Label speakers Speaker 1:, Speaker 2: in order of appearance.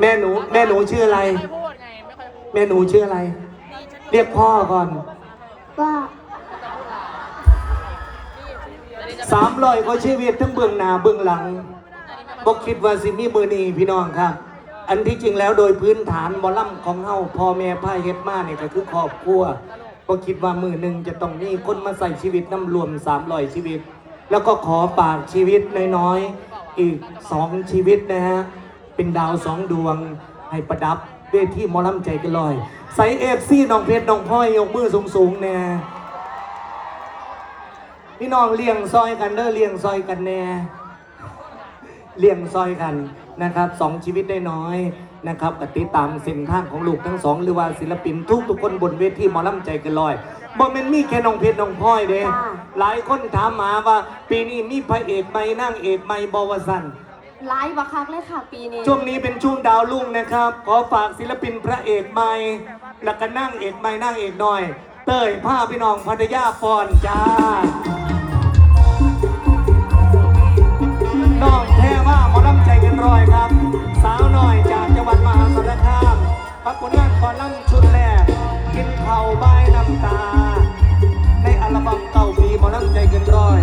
Speaker 1: แม่หนูแม่หนูชื่ออะไร ไม่พูดไงไม่ค่อยพูดแม่หนูชื่ออะไร เรียกพ่อก่อน
Speaker 2: ว่า
Speaker 1: สามร้อยก็ชีวิตทั้งเบื้องหน้าเบื้องหลังบอกคิดว่าสิมีมือนีพี่น้องครับ อันที่จริงแล้วโดยพื้นฐานบอลัมของเฮาพ่อแม่พ่ายเฮ็ดมาเนี่ยก็คือครอบครัวก็คิดว่ามือหนึ่งจะต้องมีคนมาใส่ชีวิตน้ำรวมสามร้อยชีวิต แล้วก็ขอฝากชีวิตน้อยๆอีกสองชีวิตนะฮะ เป็นดาวสองดวง ให้ประดับเวทีหมอลำใจกันลอย ใส่เอฟซีน้องเพชรน้องพลอยยกมือสูงๆแน่พี่น้องเลี้ยงซอยกันเด้อเลี้ยงซอยกันแน่เลี้ยงซอยกันนะครับสองชีวิตได้น้อยๆนะครับกติดตามเส้นทางของลูกทั้งสองหรือว่าศิลปินทุกทุกๆคนบนเวทีหมอลำใจเกันลอยบ่แม่นมีแค่น้องเพชรน้องพลอยเด้หลายคนถามมาว่า ปีนี้มีพระเอกไหมนางเอกไหมบวสัน
Speaker 3: หลายบักคักเลยค่ะปีนี้ ช่
Speaker 1: วงนี้เป็นช่วงดาวรุ่งนะครับ ขอฝากศิลปินพระเอกใหม่หลักก็นั่งเอกใหม่นั่งเอกหน่อย เต้ยผ้าพี่น้องพันทยาฟอนจ้า น้องแท้ว่าหมอลำใจกันรอยครับ สาวหน่อยจากจังหวัดมหาสารคามปรากฏงานคอลัมชุดแรก กินเผาใบน้ำตา ในอัลบั้มเต่ามีหมอลำใจกันรอย